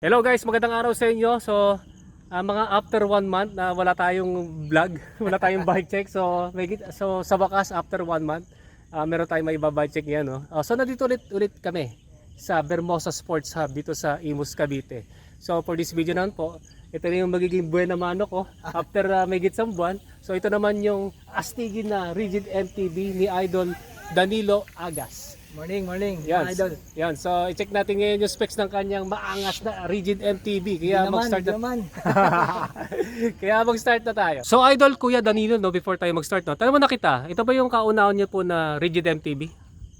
Hello guys, magandang araw sa inyo. So, ah, mga after one month na wala tayong vlog, wala tayong bike check. So, may, so sa wakas after one month, ah, meron tayong may bike check yan. No? Ah, so, nandito ulit, ulit kami sa Bermosa Sports Hub dito sa Imus, Cavite. So, for this video naman po, ito na yung magiging buwan na mano ko after uh, may gitsang buwan. So, ito naman yung astigin na rigid MTB ni Idol Danilo Agas. Morning, morning. Yan. Idol. Yan. So, i-check natin ngayon yung specs ng kanyang maangas na rigid MTB. Kaya mag-start na. naman. Kaya mag-start na tayo. So, Idol Kuya Danilo, no, before tayo mag-start, no, tanong mo na kita, ito ba yung kaunahon niyo po na rigid MTB?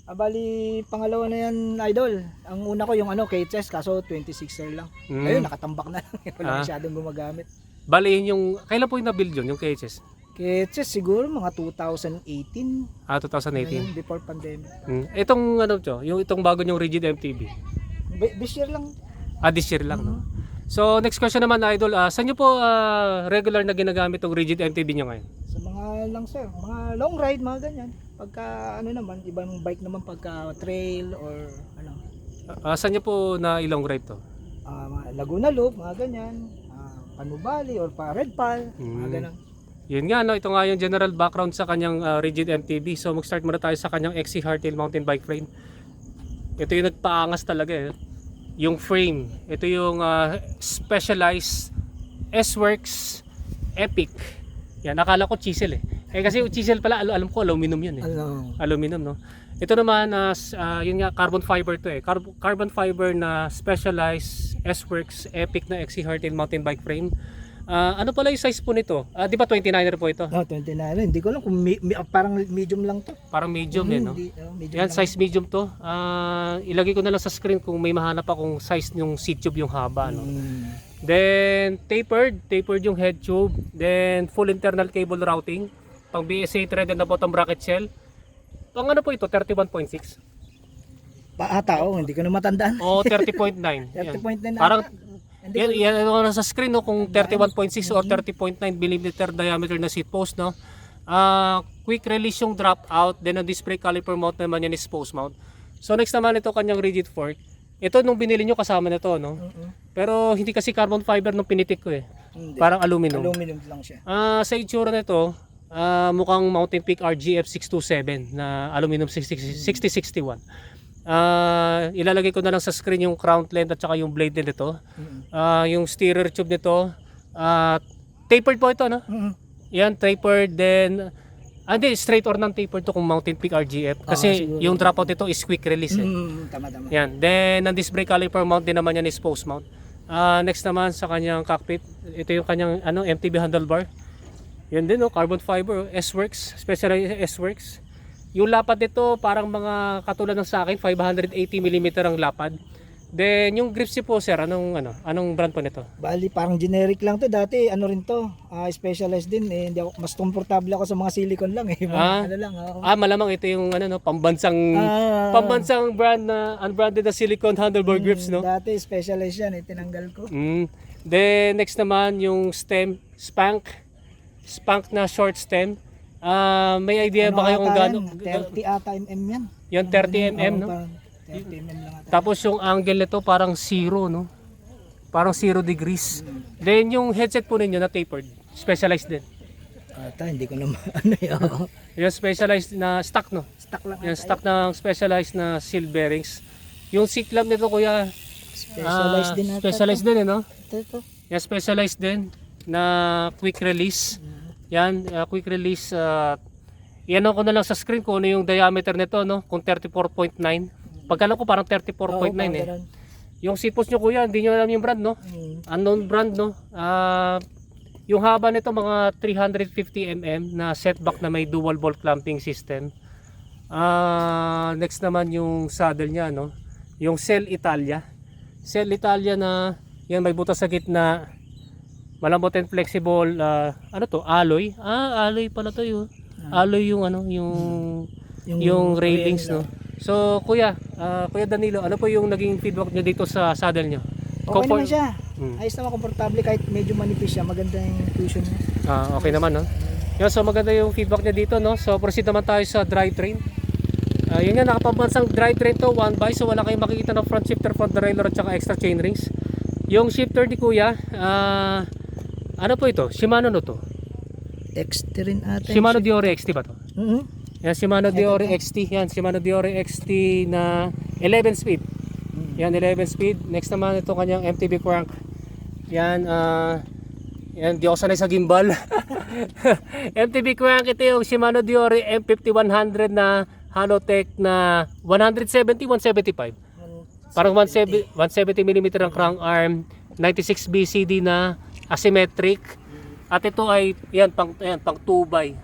Ah, bali, pangalawa na yan, idol. Ang una ko yung ano, KHS, kaso 26er lang. Mm. Ayun, nakatambak na lang. Wala Ah. masyadong gumagamit. Bali, yun yung, kailan po yung na-build yun, yung KHS? KHS siguro mga 2018. Ah, 2018. Ngayon, before pandemic. Hmm. Itong ano to, yung itong bago yung rigid MTB. Bi- This year lang. Ah, this year lang, no? So, next question naman, Idol, ah, saan nyo po ah, regular na ginagamit yung rigid MTB nyo ngayon? Sa mga lang sir, mga long ride, mga ganyan. Pagka ano naman, ibang bike naman pagka trail or ano, Ah, saan nyo po na ilong ride to? ah, mga Laguna Loop, mga ganyan. Uh, Panubali or pa Red Pal, mga Mm. ganun. Yun nga, no, ito nga yung general background sa kanyang ah, rigid MTB. So mag-start muna tayo sa kanyang XC Hardtail Mountain Bike Frame. Ito yung nagpaangas talaga eh. Yung frame, ito yung ah, specialized S-Works Epic. Yan, nakala ko chisel eh. Eh kasi chisel pala, al- alam ko aluminum yun eh. Ano, Aluminum, no? Ito naman, as yun nga, carbon fiber to eh. Carb- carbon fiber na specialized S-Works Epic na XC Hardtail Mountain Bike Frame. Ah, ano pala yung size po nito? Ah, di ba 29er po ito? No, 29. Hindi ko alam kung mi- mi- parang medium lang to. Parang medium eh, no? Hindi, oh, medium Yan, lang. size medium to. Ah, ilagay ko na lang sa screen kung may mahanap akong size yung seat tube yung haba, no? Mm. Then, tapered. Tapered yung head tube. Then, full internal cable routing. Pang BSA threaded na bottom bracket shell. Pang ano po ito? 31.6? Paata, oh, hindi ko na matandaan. O 30.9. Yan. 30.9 Parang, yan, yan ano na sa screen, no? Kung 31.6 or 30.9 mm diameter na seat post, no? Ah, quick release yung drop out. Then, ang display caliper mount naman yan is post mount. So, next naman ito kanyang rigid fork. Ito nung binili nyo kasama na to, no? Mm-mm. Pero hindi kasi carbon fiber nung pinitik ko eh. Hindi. Parang aluminum. Aluminum lang siya. Ah, sa itsura nito, ah, mukhang Mountain Peak RGF 627 na aluminum 60 6061. Ah, ilalagay ko na lang sa screen yung crown length at saka yung blade din nito. Ah, yung steerer tube nito, ah, tapered po ito, no? Mm-mm. Yan, tapered then Ah, hindi, straight or non-tapered to kung Mountain Peak RGF. Kasi siguro. yung dropout nito is quick release eh. Mm, tama tama. Yan. Then, ang disc brake caliper mount din naman yan is post mount. Ah, next naman sa kanyang cockpit, ito yung kanyang ano, MTB handlebar. Yan din, no, carbon fiber, oh, S-Works, specialized S-Works. Yung lapad nito, parang mga katulad ng sa akin, 580 mm ang lapad. Then, yung grips niyo po, sir, anong, ano, anong brand po nito? Bali, parang generic lang to. Dati, ano rin to, ah, specialized din. Eh, hindi ako, mas komportable ako sa mga silicone lang. Eh. Mga Ah. Ano lang, ako. Ah, malamang ito yung ano, no, pambansang, Ah, pambansang brand na unbranded na silicone handlebar grips, no? Dati, specialized yan. Eh, tinanggal ko. Mm. Then next naman yung stem spank spank na short stem. Ah, may idea ba kayo kung ata gaano yan? 30 ata mm yan. yung 30 mm no? parang 30 mm lang ata. Tapos yung angle nito parang zero no? Parang zero degrees. Then yung headset po ninyo na tapered, specialized din. Ata, hindi ko naman, ano yun. Yung specialized na stock no. Stock lang. Yung ata stock ng specialized na seal bearings. Yung seat lamp nito kuya. Specialized ah, din ata. specialized din eh, no? Ito, ito. Yan, specialized din na quick release. Yan, uh, quick release. Uh, yan ko na lang sa screen kung ano yung diameter nito, no? Kung 34.9. Pagkala ko parang 34.9 Oo, eh. Yung sipos nyo kuya, hindi nyo alam yung brand, no? Mm. Unknown brand, no? Ah, yung haba nito mga 350 mm na setback na may dual bolt clamping system. Ah, next naman yung saddle niya, no? Yung Cell Italia. Cell Italia na yan may butas sa gitna. Malambot and flexible ah, ano to? Alloy. Ah, alloy pala to yun. Alloy yung ano, yung yung, railings, no. So, kuya, ah, kuya Danilo, ano po yung naging feedback niyo dito sa saddle niyo? Okay naman siya. Hmm. Ayos naman, komportable kahit medyo manipis siya. Maganda yung cushion niya. Ah, okay naman, no? Yan, so maganda yung feedback niya dito, no? So proceed naman tayo sa drivetrain. Ah, yun nga, nakapambansang drivetrain to, one by, so wala kayong makikita ng front shifter, front derailleur at saka extra chain rings. Yung shifter ni Kuya, ah, ano po ito? Shimano no to? XT rin ata. Shimano Diore XT ba to? Mhm. Yan, Shimano Diore. XT. Yan, Shimano Diore XT na 11 speed. Yan, 11 speed. Next naman ito kanyang MTB crank. Yan, ah, yan, di ako sanay sa gimbal. MTB crank, ito yung Shimano Diore M5100 na Halotech na 170-175. Parang 170, 170 mm ang crank arm, 96 BCD na asymmetric. At ito ay yan pang yan pang 2 by.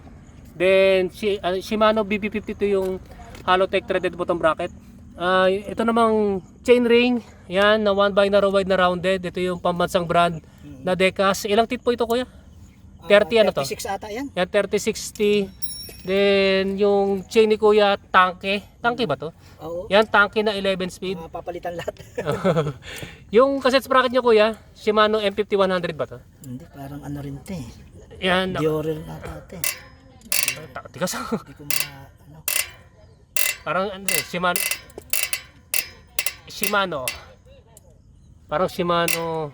Then Shi- ah, Shimano BB52 yung Halotech threaded bottom bracket. Ah, ito namang chain ring, yan na 1 by narrow wide na rounded. Ito yung pambansang brand na Decas. Ilang teeth po ito kuya? 30 ano to? 36 ata yan. Yan 3060. Then yung chain ni kuya tangke. Tangke ba to? Oo. Yan tangke na 11 speed. Mga papalitan lahat. yung cassette sprocket niyo kuya, Shimano M5100 ba to? Hindi, parang ano rin te. Yan. Diore rin ata te. Ta- Tigas. Hindi ko ma... Ano. Parang ano eh, Shimano. Shimano. Parang Shimano.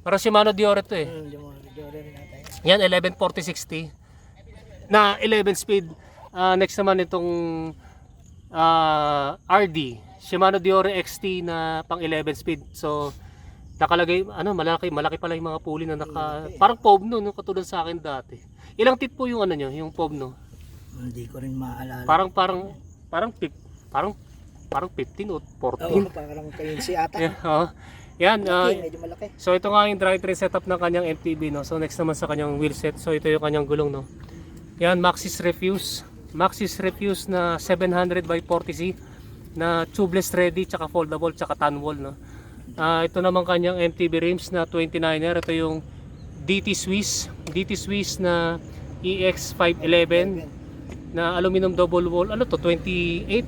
Parang Shimano Diore to eh. Hmm, Diore Diore rin ata yan. Yan 11 4060 na 11 speed. Ah, next naman itong ah, RD Shimano Diore XT na pang 11 speed. So nakalagay ano malaki malaki pala yung mga pulley na naka parang Povno no katulad sa akin dati. Ilang tit po yung ano nyo, yung Povno? Hindi ko rin maalala. Parang parang parang pip, parang parang 15 o 14. Oo, parang kalinsi ata. Yeah, oh. Yan, Malaki, medyo malaki. So ito nga yung drivetrain setup ng kanyang MTB no. So next naman sa kanyang wheel set. So ito yung kanyang gulong no. Yan Maxis Refuse. Maxis Refuse na 700 by 40C na tubeless ready tsaka foldable tsaka tan wall no. Ah, ito naman kanyang MTB rims na 29er. Ito yung DT Swiss, DT Swiss na E EX511 na aluminum double wall. Ano to? 28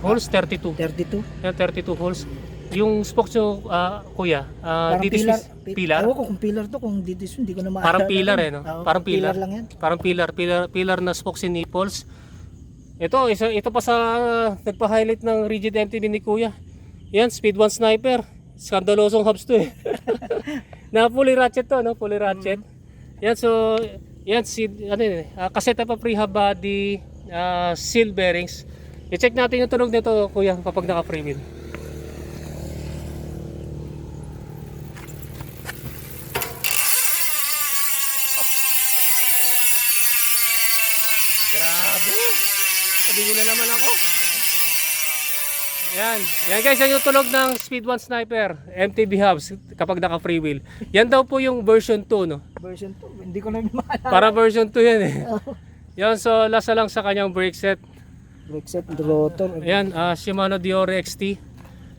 holes 32. 32. Yan 32 holes. Yung spokes nyo, ah, kuya, ah, Parang pilar. Swiss- pilar? Ewan ko kung pilar to, kung dito hindi ko na maalala. Parang pillar eh, no? Oo, Parang pillar. lang yan. Parang pillar, pillar, pillar na spokes and nipples. Ito, isa, ito pa sa nagpa-highlight ng rigid MTB ni Kuya. Yan, Speed 1 Sniper. Skandalosong hubs to eh. na fully ratchet to, no? Fully ratchet. Yan, so, yan, si, ano yun eh, uh, kaseta pa prehab body, ah, seal bearings. I-check natin yung tunog nito, Kuya, kapag naka-free wheel. Grabe. Sabihin na naman ako. Yan. Yan guys, yan yung tunog ng Speed 1 Sniper MTB hubs kapag naka free wheel. Yan daw po yung version 2 no. Version 2, hindi ko na maalala. Para version 2 yan eh. Yan so lasa lang sa kanyang brake set. Brake set, rotor. Ayan, ah, Shimano Diore XT.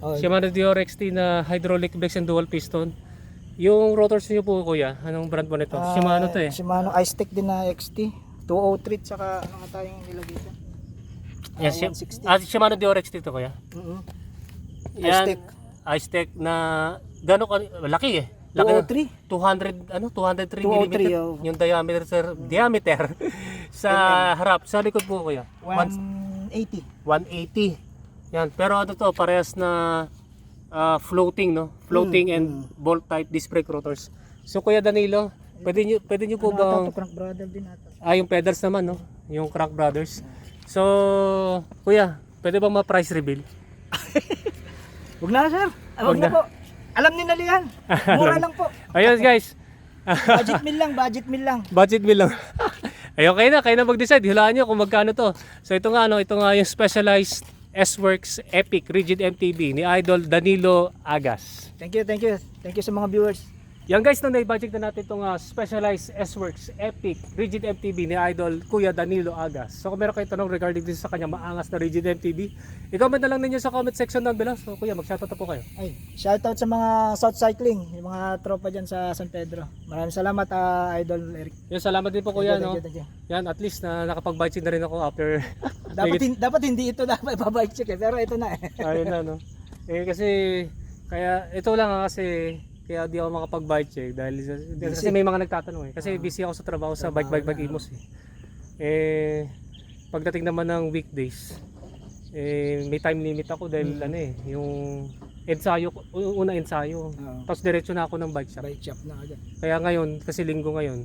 Oh, Shimano Diore XT na hydraulic brakes and dual piston. Yung rotors niyo po kuya, anong brand po nito? ah, Shimano to eh. Shimano iStick din na XT. 203 tsaka ano nga tayong nilagay dyan? Yes, Ah, Shi- 160. ah, Shimano Diore XT to kuya. Mhm. Yan, iStick. iStick na gano'n ka, laki eh. Laki na, 203. 200 ano 203 203, mm oh. yung diameter sir, diameter sa harap sa likod po kuya 180. 180 yan pero ano to parehas na ah, floating no floating Mm, and bolt type disc brake rotors so kuya Danilo pwede niyo pwede niyo po Ano ata bang to, crank brother din ata. ah yung pedals naman no yung Crank Brothers so kuya pwede bang ma-price reveal Huwag na sir. Ah, Huwag na na. po. Alam ni Nalihan. Mura lang po. ayun guys Budget meal lang, budget meal lang. Budget bill lang. Ay okay na, kayo na mag-decide. Hulaan nyo kung magkano to. So ito nga, no, ito nga yung specialized S-Works Epic Rigid MTB ni Idol Danilo Agas. Thank you, thank you. Thank you sa mga viewers. Yan guys, no, na-budget na natin itong ah, specialized S-Works Epic Rigid MTB ni Idol Kuya Danilo Agas. So kung meron kayo tanong regarding din sa kanyang maangas na Rigid MTB, i-comment na lang ninyo sa comment section down below. So kuya, mag-shoutout na po kayo. Ay, shoutout sa mga South Cycling, yung mga tropa dyan sa San Pedro. Maraming salamat, ah, Idol Eric. Yan, salamat din po kuya. Thank you, No? thank you, thank you. Yan, at least na nakapag-budget na rin ako after Dapat, hin- dapat hindi ito dapat ibabike check eh, pero ito na eh. Ayun na no. Eh kasi kaya ito lang ah, kasi kaya di ako makapag-bike check dahil sa- kasi may mga nagtatanong eh. Kasi busy ako sa trabaho sa bike bike bike imos eh. Eh pagdating naman ng weekdays eh may time limit ako dahil ano eh yung ensayo, una ensayo. Oo. Tapos diretso na ako ng bike shop. Bike shop na agad. Kaya ngayon, kasi linggo ngayon,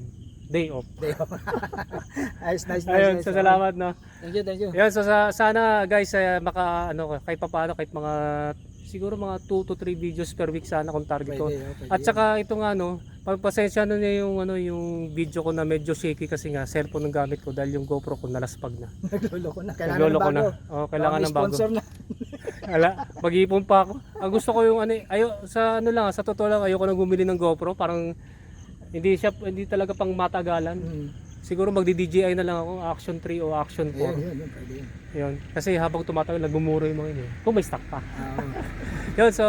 day off. nice, nice, nice. Ayun, nice. so salamat no. Thank you, thank you. Yan, so sa, sana guys, eh, maka, ano, kahit pa paano, kahit mga, siguro mga 2 to 3 videos per week sana kung target ko. Pwede, pwede At saka ito nga no, pagpasensya na niya yung ano yung video ko na medyo shaky kasi nga cellphone ang gamit ko dahil yung GoPro ko nalaspag na. Nagloloko na. Kailangan Naglolo ng ko na. Oh, kailangan ng bago. sponsor na. Ala, mag-iipon pa ako. Ang gusto ko yung ano, eh, ayo sa ano lang, sa totoo lang ayoko nang bumili ng GoPro, parang hindi siya hindi talaga pang matagalan. Hmm. Siguro magdi-DJI na lang ako, Action 3 o Action 4. Ayun, yun, yun, pwede yun. Yun. Kasi habang tumatagal, nagmumuro yung mga yun. eh. Kung may stock pa. Ah, Yun, so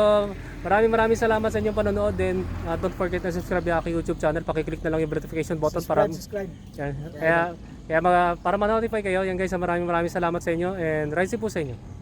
maraming maraming salamat sa inyong panonood. Then uh, don't forget na subscribe yung aking YouTube channel. Pakiclick na lang yung notification button para subscribe, subscribe. yan. Kaya kaya mga, para ma-notify kayo. Yan guys, maraming maraming salamat sa inyo and rise po sa inyo.